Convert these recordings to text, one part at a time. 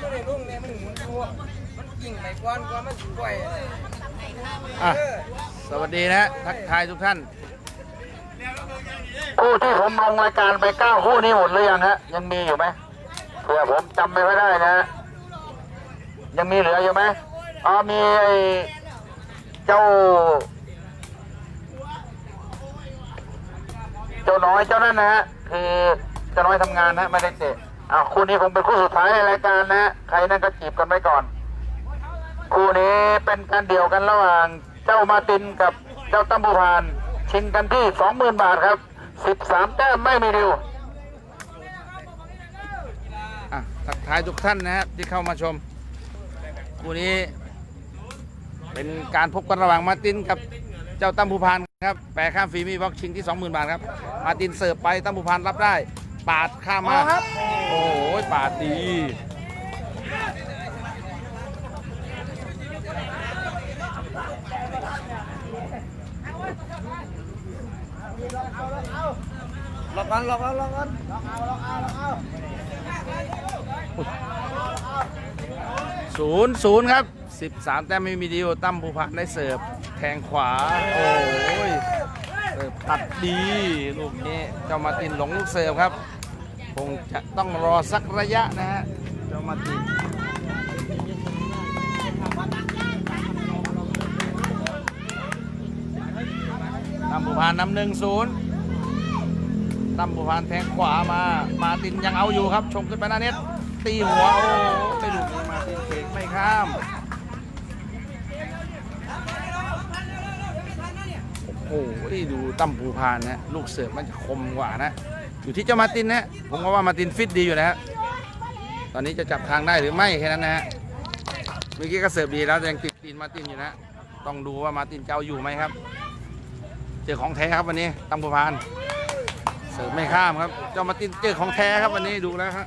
ไม่ได้ลุ่งเนี่ยมันหมุนตัวมันกิ่งไปก้อนก้อนมันปล่อยอะสวัสดีนะฮะทักทายทุกท่านคู่ที่ผมลงรายการไปเก้าคู่นี้หมดหรือยังฮะยังมีอยู่ไหมเผื่อผมจำไม่ค่อยได้นะฮะยังมีเหลืออยู่ไหมอ๋อมีไอ้เจ้า เจ้าน้อยเจ้านั่นนะฮะคือเจ้าน้อยทำงานนะไม่ได้เตะ อ้าวคู่นี้คงเป็นคู่สุดท้ายในรายการนะ ใครนั่นก็จีบกันไว้ก่อน คู่นี้เป็นการเดี่ยวกันระหว่างเจ้ามาตินกับเจ้าตั้มบูพาน ชิงกันที่สองหมื่นบาทครับสิบสามแต้มไม่มีดิวอะทักทายทุกท่านนะฮะที่เข้ามาชม คู่นี้ เป็นการพบกันระหว่างมาตินกับเจ้าตั้มภูพานครับ แปรข้ามฟรีมีบ็อกชิงที่ 20,000 บาทครับ มาตินเสิร์ฟไปตั้มภูพานรับได้ ปาดข้ามมาโอ้โหปาดดีล็อกกันล็อกกันล็อกกันศูนย์ศูนย์ครับ13แต้มไม่มีดีลตั้มภูพานได้เสิร์ฟแทงขวา โอ้ยเสิร์ฟตัดดี ลูกนี้เจ้ามาร์ตินหลงลูกเสิร์ฟครับ คงจะต้องรอสักระยะนะฮะจ้ามาติดตั้มบุพานนำหนึ่งศูนย์ตั้มบุพานแทงขวามา มาตินยังเอาอยู่ครับชงขึ้นไปหน้าเน็ต ตีหัว โอ้ไปลูกนี้มาตินเบรกไม่ข้ามโอ้โหดูตั้มภูพานนะลูกเสิร์ฟมันจะคมกว่านะ อยู่ที่เจ้ามาตินนะผมก็ว่ามาตินฟิตดีอยู่นะฮะตอนนี้จะจับทางได้หรือไม่แค่นั้นนะฮะเมื่อกี้ก็เสิร์ฟดีแล้วแต่ยังติดตีนมาตินอยู่นะต้องดูว่ามาตินจะเอาอยู่ไหมครับ เจอของแท้ครับวันนี้ตั้มภูพานเสิร์ฟไม่ข้ามครับ เจ้ามาตินเจอของแท้ครับวันนี้ดูแล้วครับ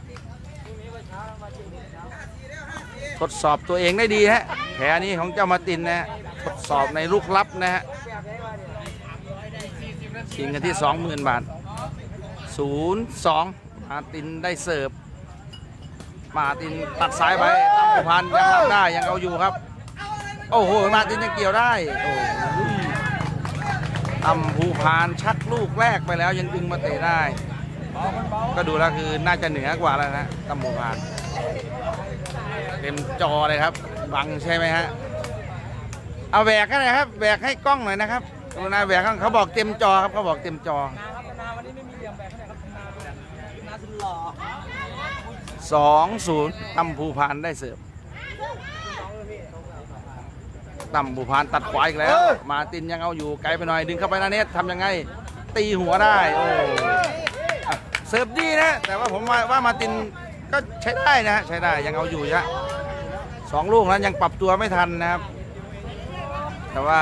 ทดสอบตัวเองได้ดีฮะแผลนี้ของเจ้ามาตินนะฮะทดสอบในลูกลับนะฮะชิงกันที่ 20,000 บาท 0-2มาตินได้เสิร์ฟมาตินตัดสายไปตั้มภูพานยังรับได้ยังเอาอยู่ครับ โอ้โหมาตินยังเกี่ยวได้โอ้โหตำภูพานชักลูกแรกไปแล้วยังดึงมาเตะได้ ก็ดูแล้วคือน่าจะเหนือกว่าแล้วนะตำภูพานเต็มจอเลยครับบังใช่ไหมฮะเอาแหวกกันนะครับแหวกให้กล้องหน่อยนะครับกรุณาแหวกข้างเขาบอกเต็มจอครับเขาบอกเต็มจอ นาวันนี้ไม่มีเหลี่ยมแบบไหนครับนานาสุดหล่อ สองศูนย์ตำภูพานได้เสิร์ฟตำภูพานตัดขวาอีกแล้ว มาตินยังเอาอยู่ไกลไปหน่อยดึงเข้าไปหนาเน็ตทำยังไง ตีหัวได้โอ้อะเสิร์ฟดีนะ แต่ว่าผมว่าว่ามาตินก็ใช้ได้นะฮะใช้ได้ยังเอาอยู่นะสองลูกนั้นยังปรับตัวไม่ทันนะครับ แต่ว่า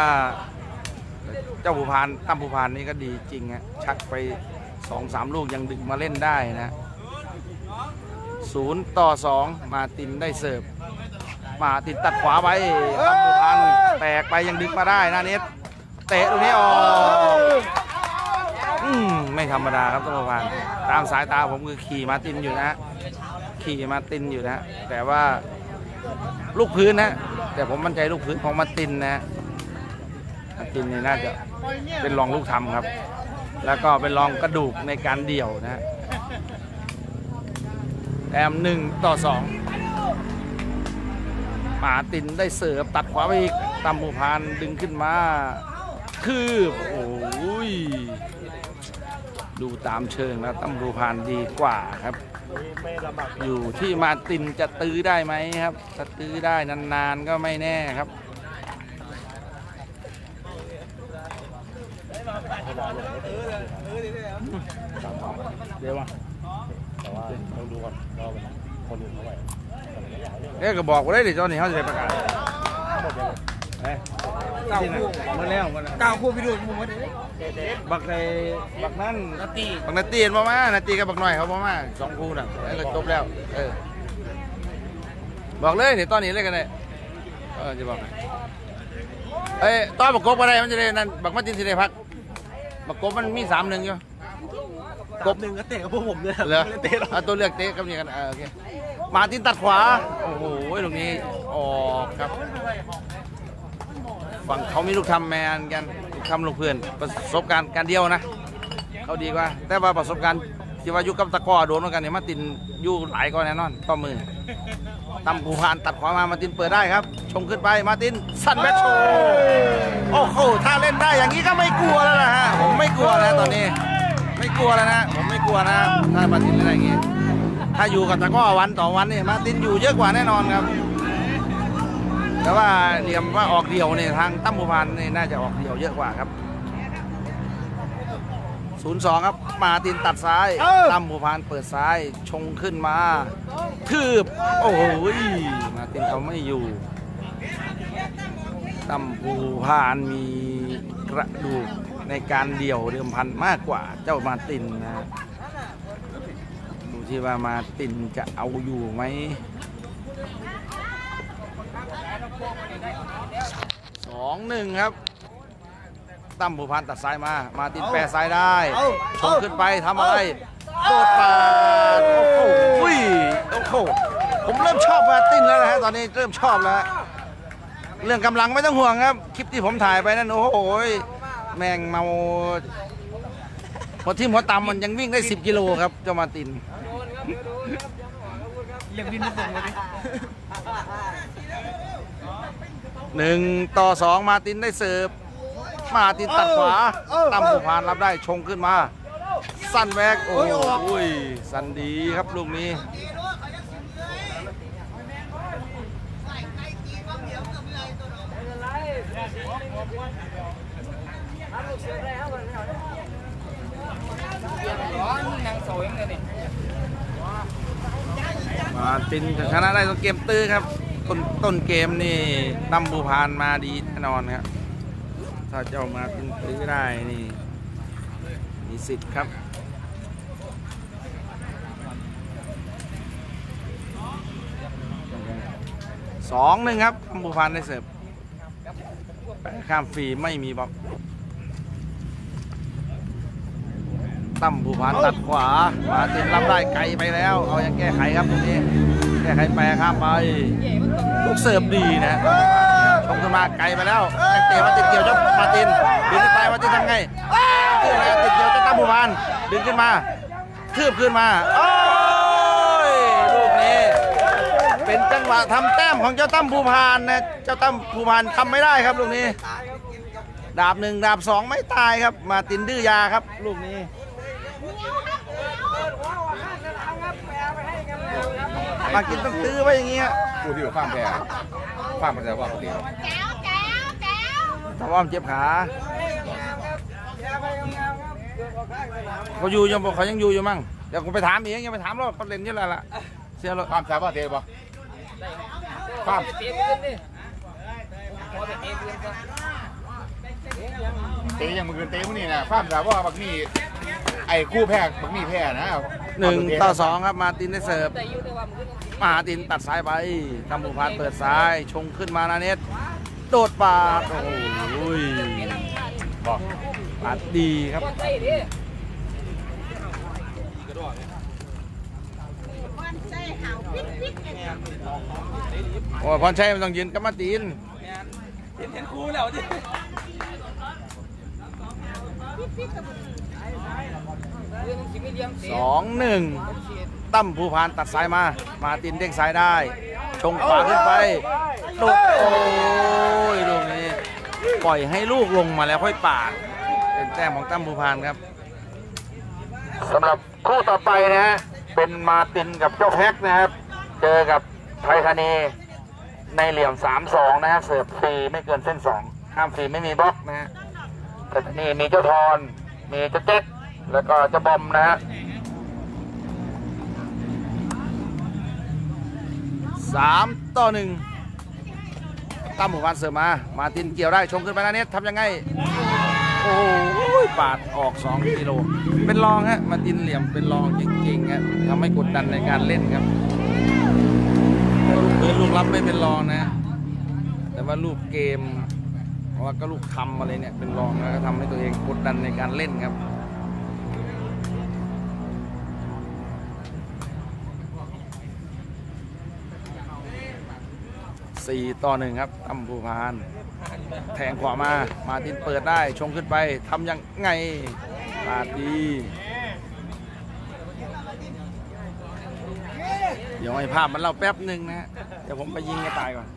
เจ้าภูพานตั้มภูพานนี่ก็ดีจริงฮะชักไปสองสามลูกยังดึงมาเล่นได้นะ ศูนย์ต่อสองมาตินได้เสิร์ฟมาตินตัดขวาไปตำบูพันแตกไปยังดึงมาได้นะเน็ตเตะตรงนี้ออกอืมไม่ธรรมดาครับตำบูพันตามสายตาผมคือขี่มาตินอยู่นะฮะขี่มาตินอยู่นะฮะแต่ว่าลูกพื้นนะ แต่ผมมั่นใจลูกพื้นของมาตินนะฮะมาตินนี่น่าจะเป็นรองลูกทำครับ แล้วก็เป็นรองกระดูกในการเดี่ยวนะฮะ แต้มหนึ่งต่อสองป่าตินได้เสิร์ฟตัดขวาไปอีกตำบูพานดึงขึ้นมา คือโอ้ย ดูตามเชิงแล้วตำบูพานดีกว่าครับ อยู่ที่มาตินจะตื้อได้ไหมครับถ้าตื้อได้นานๆก็ไม่แน่ครับเดี๋ยวมา แต่ว่าต้องดูก่อนว่า คนอื่นเท่าไหร่เอ๊ะก็บอกว่าได้เดี๋ยวตอนนี้เขาจะไปประกาศเอ้ยเก้าคู่หมาแล้วหมาแล้วเก้าคู่พี่ดูผมว่าบักในบักนั่นนาตีบักนาตีนมามานาตีกับบักหน่อยเขามามาสองคู่น่ะแล้วก็จบแล้ว เออ บอกเลยเดี๋ยวตอนนี้เลยกันเลยเออจะบอกให้เอ้ยตอนบักกบอะไรมันจะได้นั่นบักมาตินสิได้พักบักกบมันมีสามหนึ่งอยู่กบหนึ่งก็เตะกับพวกผมเลยเหรอไม่ได้เตะหรอกเอาตัวเลือกเตะกับนี่กันเออโอเค มาตินตัดขวา โอ้โหตรงนี้ออกครับ ฝั่งเขามีลูกทำแมนกันลูกทำลูกเพื่อนประสบการณ์การเดียวนะ เขาดีกว่า แต่ว่าประสบการณ์ที่ว่ายู่กับตะก้อโดนเหมือนกันเนี่ยมาตินอยู่หลายก็แน่นอนต่อมือตำผูพานตัดขวามามาตินเปิดได้ครับ ชงขึ้นไปมาตินสันแบทโชว์โอ้โหถ้าเล่นได้อย่างนี้ก็ไม่กลัวแล้วนะฮะผมไม่กลัวแล้วตอนนี้ ไม่กลัวแล้วนะ ผมไม่กลัวนะถ้ามาตินเล่นได้อย่างนี้ ถ้าอยู่กับตะกร้อวันต่อวันเนี่ยมาตินอยู่เยอะกว่าแน่นอนครับ แต่ว่าเหลี่ยมว่าออกเดี่ยวเนี่ยทางตั้มบูพานนี่น่าจะออกเดี่ยวเยอะกว่าครับ0-2 ครับมาตินตัดซ้ายตั้มบูพานเปิดซ้ายชงขึ้นมาคืบโอ้โหมาตินเอาไม่อยู่ตั้มบูพานมีกระดูกในการเดี่ยวเดิมพันมากกว่าเจ้ามาตินนะดู ที่ว่ามาตินจะเอาอยู่ไหมสองหนึ่งครับตั้มผูพันตัดซ้ายมา มาตินแปรซ้ายได้ชงขึ้นไปทำอะไรโดดปาดโอ้โหอุ้ยโอ้โหผมเริ่มชอบมาตินแล้วนะฮะตอนนี้เริ่มชอบแล้ว เรื่องกำลังไม่ต้องห่วงครับ คลิปที่ผมถ่ายไปนั่นโอ้โหแม่งเมาพอที่หัวต่ำมันยังวิ่งได้ 10 กิโลครับเจ้ามาติน ยังบินไม่ส่งเลยหนึ่งต่อสองมาตินได้เสิร์ฟมาตินตัดขวาตั้มผูพานรับได้ชงขึ้นมา สั้นแวกโอ้ยสั้นดีครับลูกนี้นางโสยเลยนี่ มาตินชนะได้ต้นเกมตื้อครับ ต้นต้นเกมนี่ตั้มผูพานมาดีแน่นอนครับ ถ้าเจ้ามาตินตื้อได้นี่มีสิทธิ์ครับสองหนึ่งครับตั้มผูพานได้เสิร์ฟข้ามฟรีไม่มีบล็อก ตั้มผู้พันตัดขวามาตินรับได้ไกลไปแล้ว เอายังแก้ไขครับตรงนี้ แก้ไขแปรข้ามไป ลูกเสิร์ฟดีนะชมขึ้นมาไกลไปแล้วเตะมาติดเกี่ยวเจ้ามาตินดึงขึ้นไปมาตินทำไงขึ้นมาติดเกี่ยวเจ้าตั้มผู้พันดึงขึ้นมาทืบขึ้นมาโอ้ยลูกนี้ เป็นจังหวะทำแต้มของเจ้าตั้มภูพานนะเจ้าตั้มภูพานทำไม่ได้ครับลูกนี้ดาบหนึ่งดาบสองไม่ตายครับ มาตินดื้อยาครับ ลูกนี้ มากินต้องตื้อไว้อย่างเงี้ยผู้ที่อยู่ข้ามแพร่ข้ามมาแต่ว่าปกติ kéo kéo kéo ถ้าว่ามันเจ็บขาเขาอยู่ยังบอกเขายังอยู่อยู่มั่งเดี๋ยวผมไปถามเองยังไปถามแล้วเขาเล่นอยังไงล่ะเสียแล้วข้ามชาวบ้านเตะปะข้ามเตะปืนดิพอไปเตะปืนก็เตะยังมือเตะพวกนี้นะข้ามชาวบ้านบักนี่ไอ้คู่แพ้บักนี่แพ้นะหนึ่งต่อสองครับมาตินได้เสิร์ฟแต่อยู่ในว่า มาตินตัดซ้ายไปทำบุพานเปิดซ้าย ชงขึ้นมานาเนตโดดปาดโอ้โหบอกปาดดีครับก้อนใจดิ con xe hào phít phít này โอ้ยพรชัยมันต้องยืนกับมาตินเห็นเห็นครูแล้วดิสองหนึ่ง ตั้มภูพานตัดซ้ายมา มาตินเด้งซ้ายได้ชงขวาขึ้นไปโดดโอ้ยลูกนี้ปล่อยให้ลูกลงมาแล้วค่อยปาดเป็นแต้มของตั้มภูพานครับสำหรับคู่ต่อไปนะฮะเป็นมาตินกับเจ้าแพ็กนะครับ เจอกับไทยธานีในเหลี่ยม 3-2 นะฮะเสิร์ฟฟรีไม่เกินเส้น 2 ห้ามฟรีไม่มีบล็อกนะฮะแต่นี่มีเจ้าทอน มีเจ้าเจ๊กแล้วก็เจ้าบอมนะฮะ สามต่อหนึ่งตั้มหมู่บ้านเสริมมา มาตินเกี่ยวได้ชงขึ้นไปนะเน็ตทำยังไง โอ้โหปาดออก 2 กิโล เป็นรองฮะ มาตินเหลี่ยมเป็นรองจริงๆครับทำให้กดดันในการเล่นครับลูกพื้นลูกรับไม่เป็นรองนะ แต่ว่าลูกเกมว่าก็ลูกทำอะไรเนี่ยเป็นรองนะทำให้ตัวเองกดดันในการเล่นครับ สี่ต่อหนึ่งครับตั้มภูพาน แทงขวามา มาตินเปิดได้ ชงขึ้นไปทำยังไงปาดดีเดี๋ยวให้ภาพมันเล่าแป๊บหนึ่งนะฮะเดี๋ยวผมไปยิงกระต่ายก่อน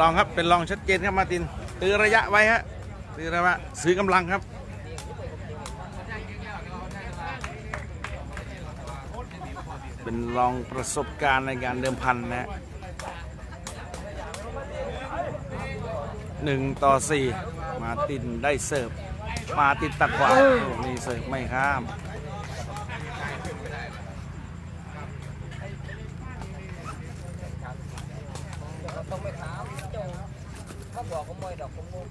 รองครับเป็นรองชัดเจนครับมาตินตื้อระยะไว้ฮะตื้อระยะซื้อกำลังครับเป็นรองประสบการณ์ในการเดิมพันนะฮะหนึ่งต่อสี่มาตินได้เสิร์ฟ มาตินตัดขวานี่เสิร์ฟไม่ข้าม ต้องไปถามเจ้าเขาบอกขโมยดอกขโมย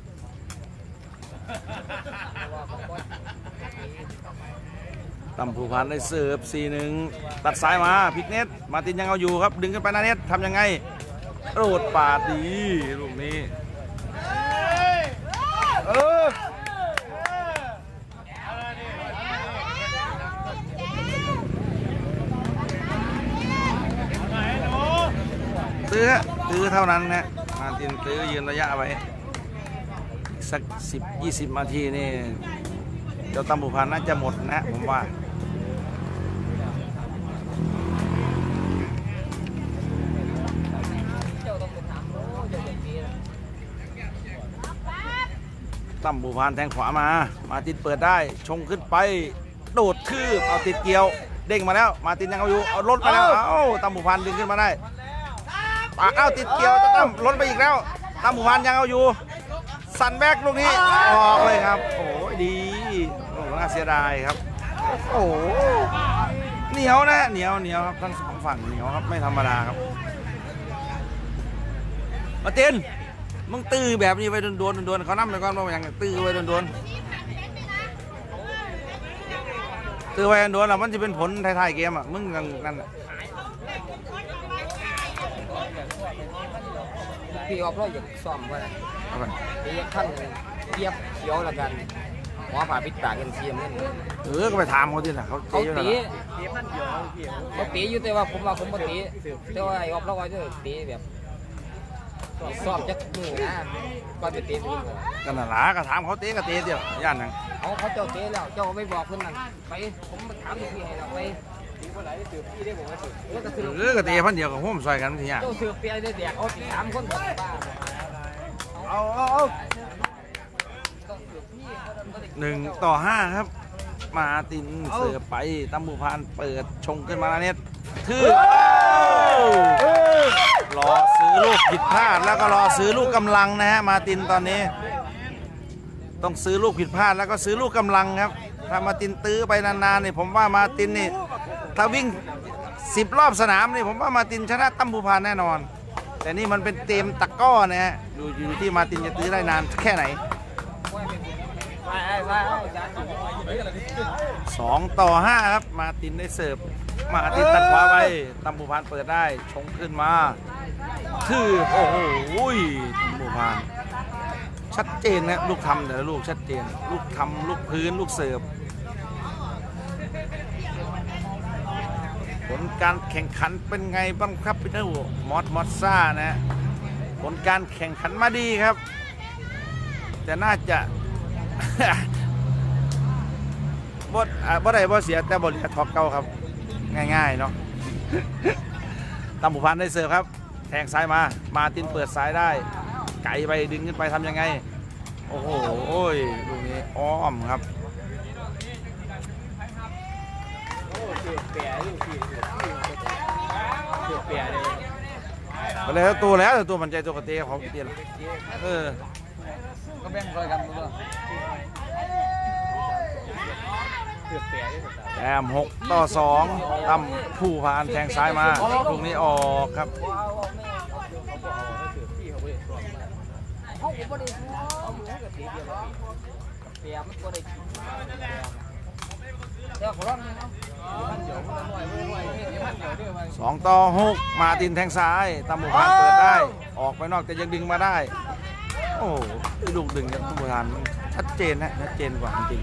ว่าขโมย ตั้มผู้พันได้เสิร์ฟสี่หนึ่งตัดซ้ายมาพิกเน็ตมาตินยังเอาอยู่ครับ ดึงขึ้นไปน้าเน็ตทำยังไงโรดปาดดีลูกนี้เออตื้อตื้อเท่านั้นนะมาตินตื้อยืนระยะไว้สักสิบยี่สิบนาทีนี่เจ้าตั้มผูพันน่าจะหมดนะผมว่า ตั้มบูพานแทงขวามา มาตินเปิดได้ชงขึ้นไป โดดคืบเอาติดเกี่ยว เด้งมาแล้ว มาตินยังเอาอยู่เอาล้นไปแล้วเอ้าตั้มบูพานดึงขึ้นมาได้ปากเอ้าติดเกี่ยวตั้มล้นไปอีกแล้วตั้มบูพานยังเอาอยู่ สันแบกลูกนี้ออกเลยครับ โอ้ยดีโอ้น่าเสียดายครับ โอ้เหนียวนะเหนียวเหนียวครับทั้งสองฝั่งเหนียวครับไม่ธรรมดาครับ มาติน มึงตื้อแบบนี้ไว้โดนโดนโดนๆเขานั่มไปก่อนว่าอย่างตื้อไว้โดนโดนๆตื้อไว้โดนๆแล้วมันจะเป็นผลท้ายๆเกมอะมึงนั่นนั่นน่ะพี่ออฟเราอยากซ่อมไว้นะเอาไปพี่ขั้นเทียบเขียวแล้วกันหัวผ่าปิดปากกันเทียมนั่นเออก็ไปถามเขาดิน่ะเขาเขาเจ๊อยู่ตีนั่นน่ะเขาตีอยู่แต่ว่าผมว่าผมบ่ตีแต่ว่าไอ้ออฟเราว่าจะตีแบบ ซ่อมจักมือนะก่อนไปตีมือกันน่ะหลาก็ถามเขาเตะก็เตะเดียวย่านหนังเอาเขาเจ้าเจ๊แล้วเจ้าไม่บอกเพื่อนนั่นไปผมมาถามพี่ให้เราไปแล้วก็สืบเออก็เตะพันเดียวกับห่มซอยกันทีเนี้ยเจ้าสืบเปียได้แดกเอาสิสามคนบ้าเอาเอาเอาต้องสืบพี่เขาต้องได้หนึ่งต่อห้าครับ มาตินเสือไปตั้มบูพานเปิดชงขึ้นมาแล้วเนี่ยทื่อรอซื้อ ลูกผิดพลาดแล้วก็รอซื้อลูกกำลังนะฮะมาตินตอนนี้ ต้องซื้อลูกผิดพลาดแล้วก็ซื้อลูกกำลังครับถ้ามาตินตื้อไปนานๆนี่ผมว่ามาตินนี่ถ้าวิ่งสิบรอบสนามนี่ผมว่ามาตินชนะตั้มบูพานแน่นอน แต่นี่มันเป็นเต็มตะก้อนะฮะอยู่อยู่ที่มาตินจะตื้อได้นานแค่ไหนสองต่อห้าครับมาตินได้เสิร์ฟมาตินตัดขวาไปตั้มบูพานเปิดได้ชงขึ้นมา คือโอ้โหตัมบูพาน ชัดเจนนะลูกทำแต่ละลูกชัดเจน ลูกทำลูกพื้นลูกเสิร์ฟผลการแข่งขันเป็นไงบ้างครับพี่เต้มอสมอสซ่านะผลการแข่งขันมาดีครับ แต่น่าจะบ่อ่าบ่ได้บ่เสียแต่บ่เหลือทอกเก่าครับ ง่ายๆเนาะตามบุพันได้เสิร์ฟครับ แทงซ้ายมา มาตินเปิดซ้ายได้ ไก่ไปดึงขึ้นไปทำยังไง โอ้โหโอ้ยลูกนี้อ้อมครับไปเลยตัวแล้วแต่ตัวมันใจตัวกระเตะเขาเตียนเออก็แบ่งคอยกันตัวแอมหกต่อสองตั้มผู้พานแทงซ้ายมาลูกนี้ออกครับ เขาผม บ่ได้เอาหมูกับเดียวเปียมันบ่ได้กินเดี๋ยวขอร้องนะพันเดียวมันหน่อยหน่อยเดี๋ยวพันเดียวเด้อมาสองต่อหกมาตินแทงซ้ายตั้มผู้พานเปิดได้ ออกไปนอกแต่ยังดึงมาได้ โอ้โหลูกดึงจากตั้มผู้พานมันชัดเจนนะชัดเจนกว่าจริง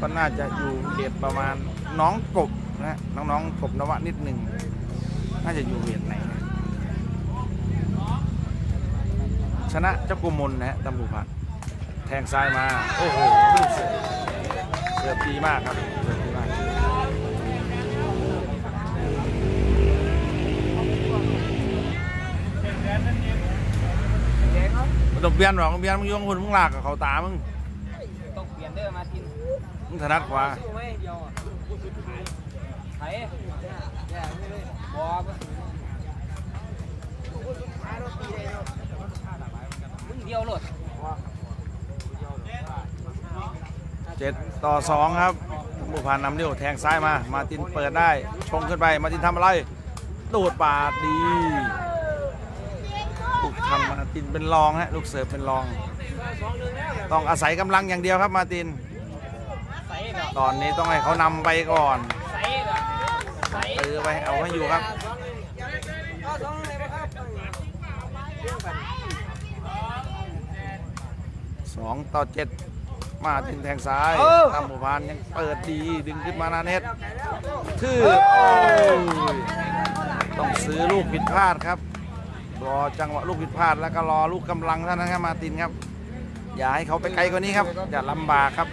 ก็น่าจะอยู่เขตประมาณน้องกบนะน้องๆกบนวะนิดหนึ่งน่าจะอยู่เขตไหนนะ ชนะเจ้ากุมลนะฮะตั้มผู้พานแทงซ้ายมา โอ้โหลูกเสือเสือดีมากครับเสือดีมากมันต้องเปลี่ยนหรอกเปลี่ยนมึงยงคนมึงหลากกับเขาตามึงต้องเปลี่ยนเด้อมาทินมึงถนัดกว่าสู้ไหมเดียวอะไถ่บอ ดียวโลดเจ็ดต่อสองครับบุพานนำเดียวแทงซ้ายมา มาตินเปิดได้ ชงขึ้นไป มาตินทำอะไรโดดปาดดีลูกทำมาตินเป็นรองฮะ ลูกเสิร์ฟเป็นรอง ต้องอาศัยกำลังอย่างเดียวครับมาติน ตอนนี้ต้องให้เขานำไปก่อนตือไป เอาให้อยู่ครับ สองต่อเจ็ดมาตินแทงซ้ายตามหมู่พานยังเปิดดีดึงขึ้นมานาเน็ตคือโอ้ยต้องซื้อลูกผิดพลาดครับ รอจังหวะลูกผิดพลาดแล้วก็รอลูกกำลังเท่านั้นครับมาตินครับ อย่าให้เขาไปไกลกว่านี้ครับ อย่าลำบากครับ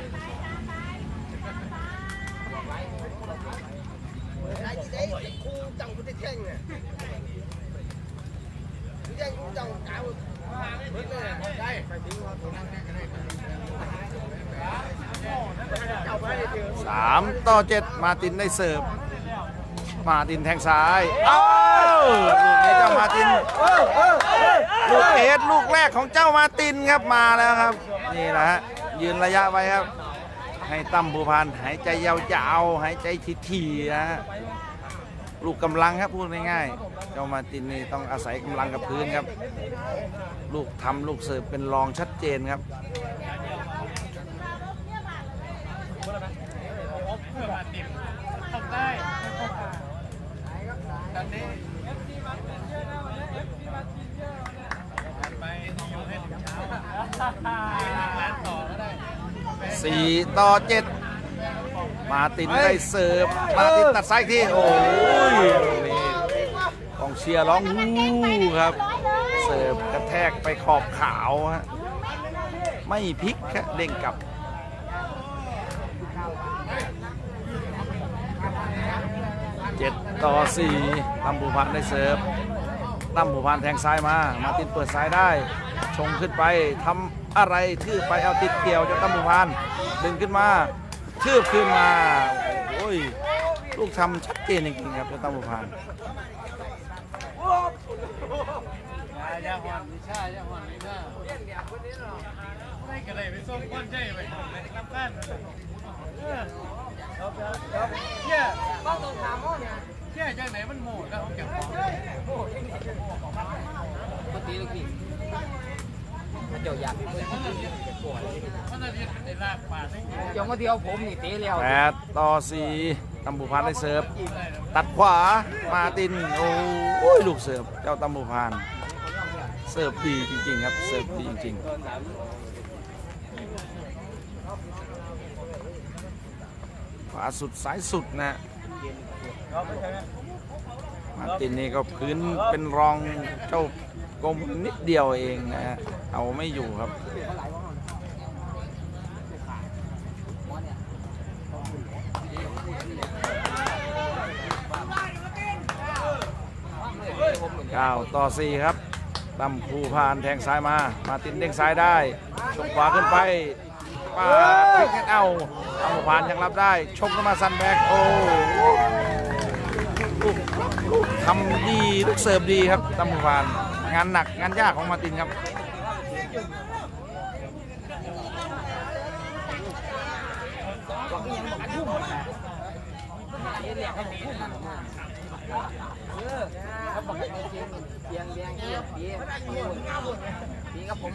สามต่อเจ็ดมาตินได้เสิร์ฟ มาตินแทงซ้ายเอ้าลูกนี้เจ้ามาตินลูกเอสลูกแรกของเจ้ามาตินครับมาแล้วครับ นี่แหละฮะยืนระยะไว้ครับ ให้ตั้มบูพานหายใจยาวๆหายใจทีๆนะฮะลูกกำลังครับพูดง่ายๆ เจ้ามาตินนี่ต้องอาศัยกำลังกับพื้นครับ ลูกทำลูกเสิร์ฟเป็นรองชัดเจนครับ สี่ต่อเจ็ดมาตินได้เสิร์ฟมาตินตัดซ้ายอีกที่โอ้ยนี่กองเชียร์ร้องวู้ครับ เสิร์ฟกระแทกไปขอบขาวฮะไม่พลิกครับเด้งกลับ เจ็ดต่อสี่ตั้มบูพานได้เสิร์ฟตั้มบูพานแทงซ้ายมา มาตินเปิดซ้ายได้ ชงขึ้นไปทำอะไรทืบไปเอาติดเกี่ยวจากตั้มบูพานดึงขึ้นมาทืบขึ้นมาโอ้ยลูกทำชัดเจนจริงๆครับจ้าตั้มบูพานยาหอนวิชายาหอนไม่กระไรไปส่งก้อนใจไปไปทำการ เชี่ยต้องตรงถามว่าเนี่ยเชี่ยจไหนมันโหดแล้วของแกปกติลูกพี่ถ้าเจ้าอยากเพิ่นมันจะเรียนเป็นไอ้ลากป่าได้ไงเจ้ามาเดียวผมนี่เตะแล้วแปดต่อสี่ตัมบูพานได้เสิร์ฟ ตัดขวา มาติน โอ้ย ลูกเสิร์ฟ เจ้าตัมบูพาน เสิร์ฟดีจริงๆครับ เสิร์ฟดีจริงๆขวาสุดซ้ายสุดนะมาร์ตินนี่ก็พื้นเป็นรองเจ้ากรมนิดเดียวเองนะฮะเอาไม่อยู่ครับ9ต่อ4ครับตั้มภูพานแทงซ้ายมา มาตินเด้งซ้ายได้ชกขวาขึ้นไป มาพลิกให้เอาตั้มพานยังรับได้ ชกขึ้นมาซันแบกโอ้ทำดีลูกเสิร์ฟดีครับตั้มพาน งานหนักงานยากของมาตินครับเขาบอกให้จริงเบียงเบียงเบียงปีปีกับผม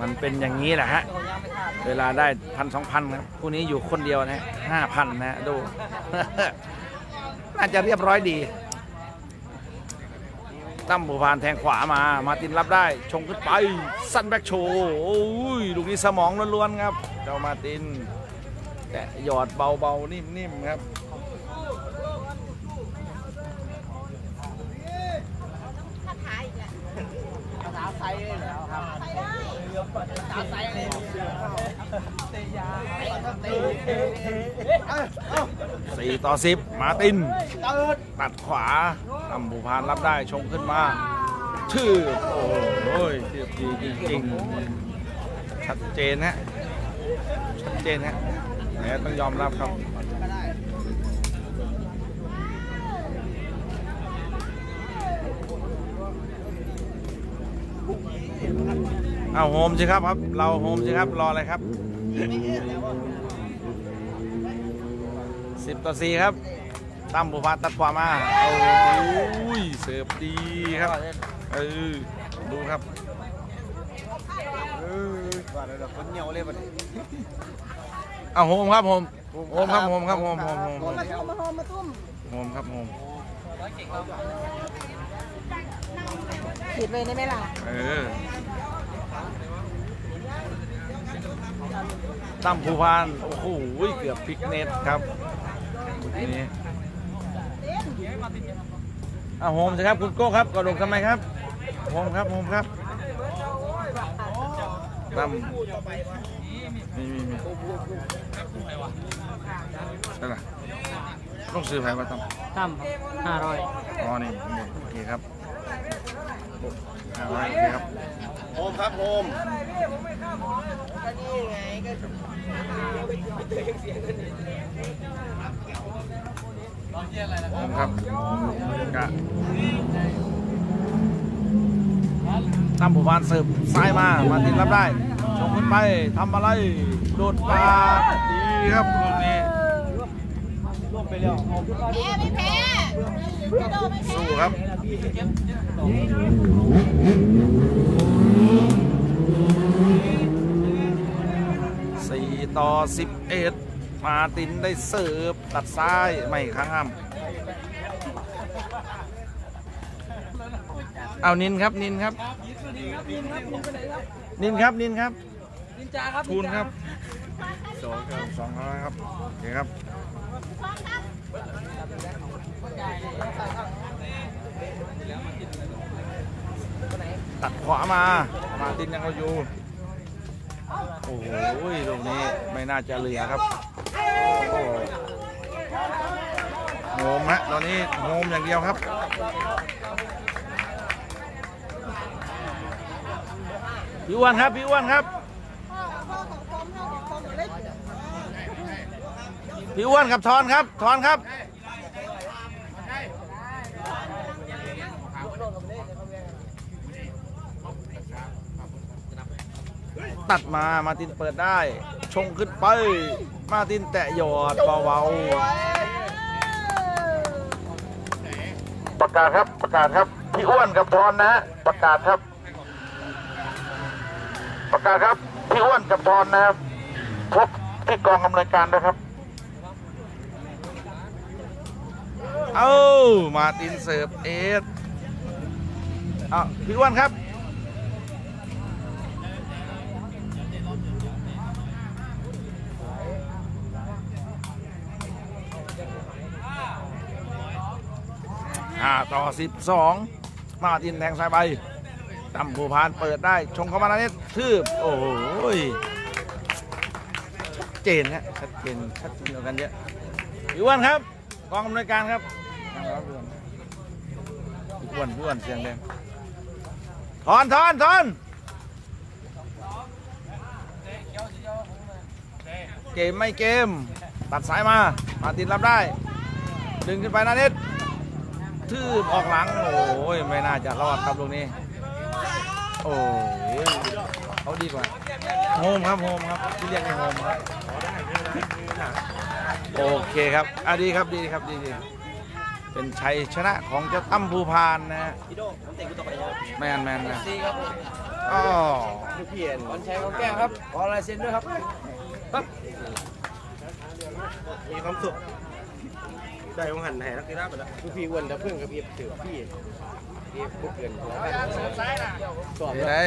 มันเป็นอย่างนี้แหละฮะ เวลาได้พันสองพันครับคู่นี้อยู่คนเดียวนะห้าพันนะดู น่าจะเรียบร้อยดีตั้มบูพานแทงขวามา มาตินรับได้ ชงขึ้นไป สั้นแบ็กโชว์โอ้ยลูกนี้สมองล้วนๆครับ เจ้ามาติน แต่หยอดเบาๆ นิ่มๆ ครับ ถ้าถ่ายอีกแหละ สาวไซส์แล้วครับ ไปเลย สาวไซส์เลยเตยาเต ย4ต่อ10มาตินตัดขวาตั้มบูพานรับได้ชงขึ้นมา ชื่อ โอ้โหชื่อดีจริงๆ ชัดเจนฮะ ชัดเจนฮะแหมต้องยอมรับครับเอาโฮมสิครับครับ เราโฮมสิครับ รออะไรครับ สิบต่อสี่ครับตั้มบุพาตัดขวามาโอ้ยเสิร์ฟดีครับเออดูครับว่าแล้วคนเหนียวเลยบัดนี้เอาโฮมครับโฮมโฮมครับโฮมครับโฮมโฮมโฮมโฮมมาตุ้มมาโฮมมาตุ้มโฮมครับโฮมขีดเลยได้ไหมล่ะเออตั้มภูพาน โอ้โห เกือบพลิกเน็ตครับลูก นี้เอาโฮมสิครับคุณโก้ครับกระโดดทำไมครับโฮมครับโฮมครับตั้มมีมีมีใช่ไหมต้องซื้อไผ่มาตั้มตั้มห้าร้อยอ๋อนี่นี่โอเคครับห้าร้อยโอเคครับโฮมครับโฮมผม ครับกะตั้มผู้พานเสิร์ฟซ้ายมา มาตินรับได้ชงขึ้นไปทำอะไรโดดปาดดีครับลูกนี้แพ้ไม่แพ้กระโดดไม่แพ้สู้ครับสี่ต่อสิบเอ็ด มาตินได้เสิร์ฟตัดซ้ายไม่ข้ามเอานินครับนินครับ นินครับนินครับนินจาครับทูนครับสองครับสองร้อยครับโอเคครับตัดขวามา มาตินยังเอาอยู่ โอ้โหตรงนี้ไม่น่าจะเหลือครับ โฮมฮะตอนนี้โฮมอย่างเดียวครับพี่อ้วนครับพี่อ้วนครับพี่อ้วนกับทอนครับทอนครับตัดมามาตินเปิดได้ ชงขึ้นไป มาตินแตะหยอดเบาประกาศครับประกาศครับพี่อ้วนกับทอนนะฮะประกาศครับ ประกาศครับพี่อ้วนกับทอนนะครับพบที่กองอำนวยการนะครับ ๆ เอ้ามาตินเสิร์ฟเอสเอาพี่อ้วนครับ ต่อสิบสองมาตินแทงซ้ายไปตั้มภูพานเปิดได้ชงเข้ามาแล้วเนี่ยทืบโอ้โหยเจนฮะชัดเจนชัดเจนกันเยอะพี่อ้วนครับกองอำนวยการครับครับพี่อ้วนพี่อ้วนเสียงแดงถอนถอนถอนเกมไม่เกม ตัดสายมามาตินรับได้ ดึงขึ้นไปนานิด ทืบออกหลัง โอ้ย ไม่น่าจะรอดครับลูกนี้ โอ้ยเขาดีกว่า โฮมครับ โฮมครับ ที่เรียกในโฮมครับ โอเคครับอะดีครับ ดีครับ ดีดีเป็นชัยชนะของเจ้าตั้มภูพานนะฮะแมนแมนนะดีครับผมอ๋อพี่เอ็นวันชัยของแก้วครับ ขอลายเซ็นด้วยครับ มีความสุข ได้ของหันแห่นักกีฬาไปแล้วพี่อ้วนจะเพิ่งกับพี่เถือพี่พี่บุกเกินหัวกันสอบเดี๋ยวได้